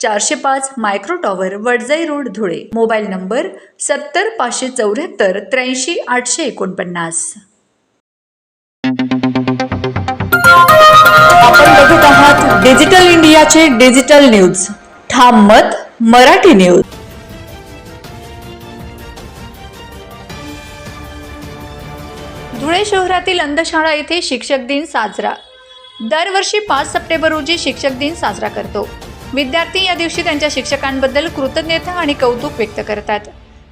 चारशे पाच micro tower Wadjai road Dhule. Mobile number सत्तर पाचशे चौऱ्याहत्तर त्र्याऐंशी आठशे एकोणपन्नास. आपण बघत आहात डिजिटल इंडियाचे डिजिटल न्यूज. ठाम मत मराठी न्यूज. धुळे शहरातील अंधशाळा येथे शिक्षक दिन साजरा. दरवर्षी पाच सप्टेंबर रोजी शिक्षक दिन साजरा करतो. विद्यार्थी या दिवशी त्यांच्या शिक्षकांबद्दल कृतज्ञता आणि कौतुक व्यक्त करतात.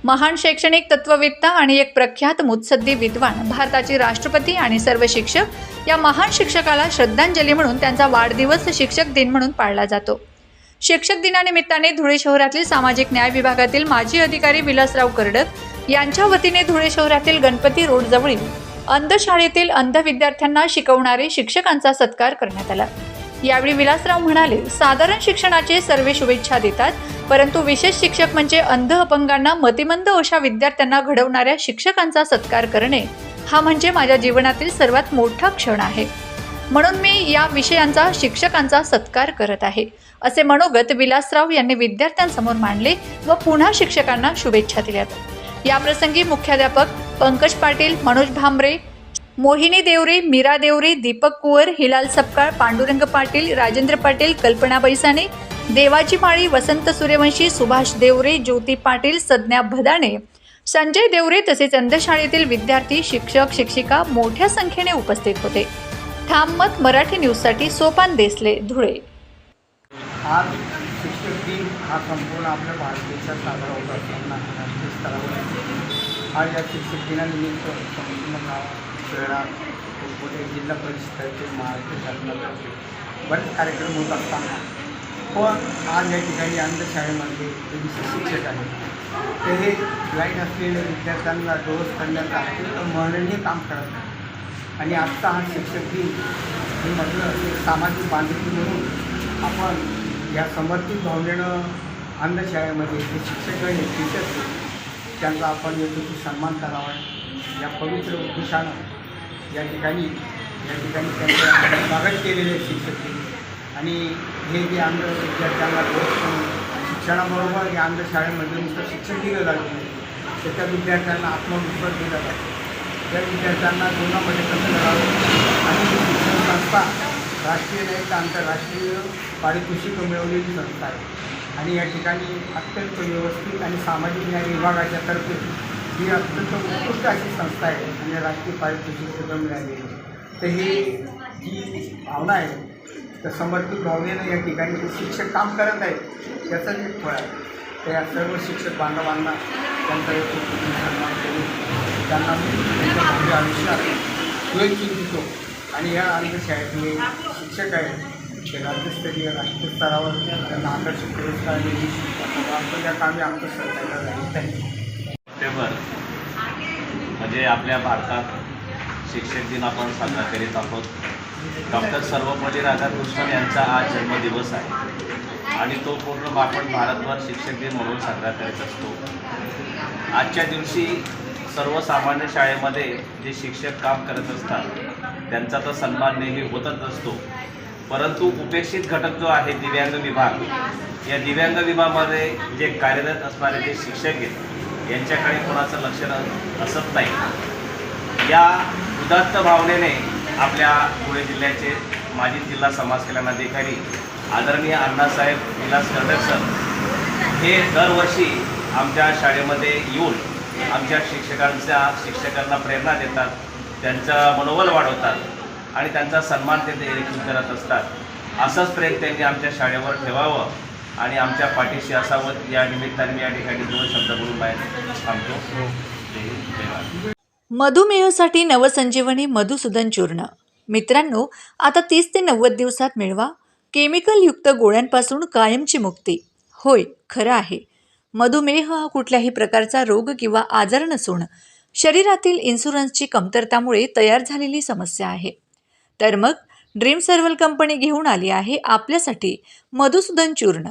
महान शैक्षणिक तत्ववेत्ता आणि एक प्रख्यात मुत्सद्दी विद्वान भारताचे राष्ट्रपती आणि सर्व शिक्षक या महान शिक्षकाला श्रद्धांजली म्हणून त्यांचा वाढदिवस शिक्षक दिन म्हणून पाळला जातो. शिक्षक दिनानिमित्ताने धुळे शहरातील सामाजिक न्याय विभागातील माजी अधिकारी विलासराव कर्डक यांच्या वतीने धुळे शहरातील गणपती रोडजवळील अंधशाळेतील अंध विद्यार्थ्यांना शिकवणारे शिक्षकांचा सत्कार करण्यात आला. यावेळी विलासराव म्हणाले साधारण शिक्षणाचे सर्व शुभेच्छा देतात परंतु विशेष शिक्षक म्हणजे अंध अपंगांना मतिमंद अशा विद्यार्थ्यांना घडवणाऱ्या शिक्षकांचा सत्कार करणे हा म्हणजे माझ्या जीवनातील सर्वात मोठा क्षण आहे. म्हणून मी या विषयांचा शिक्षकांचा सत्कार करत आहे असे मनोगत विलासराव यांनी विद्यार्थ्यांसमोर मांडले व पुन्हा शिक्षकांना शुभेच्छा दिल्यात याप्रसंगी मुख्याध्यापक पंकज पाटील मनोज भांबरे मोहिनी देवरे मीरा देवरे दीपक कुवर हिलाल सपकाळ पांडुरंग पाटील राजेंद्र पाटील कल्पना बैसाने देवाची माळी वसंत सूर्यवंशी सुभाष देवरे ज्योती पाटील सज्ञा भदाणे. संजय देवरे तसेच अंधशाळेतील विद्यार्थी शिक्षक शिक्षिका मोठ्या संख्येने उपस्थित होते. ठाम मत मराठी न्यूजसाठी सोपान देसले धुळे. आज शिक्षक दिन हा संपूर्ण आपल्या भारत देशात साजरा होत असताना राष्ट्रीय स्तरावर. आज या शिक्षक दिनानिमित्त संपूर्ण गावात शहरात जिल्हा परिषदेचे महाराष्ट्र शासनातर्फे बरेच कार्यक्रम होत असताना पण आज या ठिकाणी अंधशाळेमध्ये जे विशेष शिक्षक आहेत ते हे ब्लाईंड असलेल्या विद्यार्थ्यांना डोस करण्याचं अत्यंत महनीय काम करत आहे आणि आजचा हा शिक्षक दिन हे म्हटलं एक सामाजिक बांधकी म्हणून आपण या समर्पित भावनेनं अंधशाळेमध्ये जे शिक्षक आणि टीचर्स त्यांचा आपण योग्य सन्मान करावा या पवित्र उद्देशानं या ठिकाणी या ठिकाणी त्यांचं स्वागत केलेले आहे शिक्षक आणि हे जे आमदार विद्यार्थ्यांना शिक्षणाबरोबर या अंधशाळेमध्ये नुसतं शिक्षण दिलं जात नाही. तर त्या विद्यार्थ्यांना आत्मविश्वास दिला जातो. त्या विद्यार्थ्यांना जीवनामध्ये कसं करावं? आणि ही शिक्षण संस्था राष्ट्रीय नाही तर आंतरराष्ट्रीय पारितोषिकं मिळवलेली संस्था आहे. आणि या ठिकाणी अत्यंत व्यवस्थित आणि सामाजिक न्याय विभागाच्या तर्फे ही अत्यंत उत्कृष्ट अशी संस्था आहे आणि राष्ट्रीय पारितोषिक सुद्धा मिळालेली आहे. तर ही जी भावना आहे तर समर्पित भावनेनं या ठिकाणी जे शिक्षक काम करत आहेत त्याचं एक फळ आहे तर या सर्व शिक्षक बांधवांना त्यांचा एक सन्मान करून त्यांना मी आयुष्यात शुभेच्छा चिंतितो. आणि या अंधशाळेतले शिक्षक आहेत ते राज्यस्तरीय राष्ट्रीय स्तरावर त्यांना आकर्षित पुरस्कार देईल आमचं त्या कामी आमचं सहकार्य राहील आहे. सप्टेंबर. म्हणजे आपल्या भारतात शिक्षक दिन आपण साजरा करीत आहोत. डॉक्टर सर्वपल्ली राधाकृष्णन यांचा आज जन्मदिवस आहे. आणि तो पूर्ण आपण भारतभर शिक्षक दिन म्हणून साजरा करीत असतो. आजच्या दिवशी सर्वसामान्य शाळेमध्ये जे शिक्षक काम करत असतात त्यांचा तर सन्मान नेहमी होतच असतो. परंतु उपेक्षित घटक जो आहे दिव्यांग विभाग या दिव्यांग विभागामध्ये जे कार्यरत असणारे जे शिक्षक आहेत यांच्याकडे कोणाचं लक्ष असत नाही. या उदात्त भावनेने आपल्या पुणे जिल्ह्याचे माजी जिल्हा समाज कल्याण अधिकारी आदरणीय अण्णासाहेब विलास कर्डक सर हे दरवर्षी आमच्या शाळेमध्ये येऊन आमच्या शिक्षकांच्या शिक्षकांना प्रेरणा देतात त्यांचं मनोबल वाढवतात आणि त्यांचा सन्मान ते देखील करत असतात. असंच प्रेम त्यांनी आमच्या शाळेवर ठेवावं. आणि आमच्या पाठीशी असावं या निमित्ताने मी या ठिकाणी दोन शब्द बोलून बाहेर थांबतो. महाराष्ट्र. मधुमेहासाठी नवसंजीवनी मधुसूदन चूर्ण. मित्रांनो आता तीस ते नव्वद दिवसात मिळवा. केमिकलयुक्त गोळ्यांपासून कायमची मुक्ती. होय खरं आहे. मधुमेह हा कुठल्याही प्रकारचा रोग किंवा आजार नसून शरीरातील इन्शुरन्सची कमतरतामुळे तयार झालेली समस्या आहे. तर मग ड्रीम सर्वल कंपनी घेऊन आली आहे आपल्यासाठी मधुसूदन चूर्ण.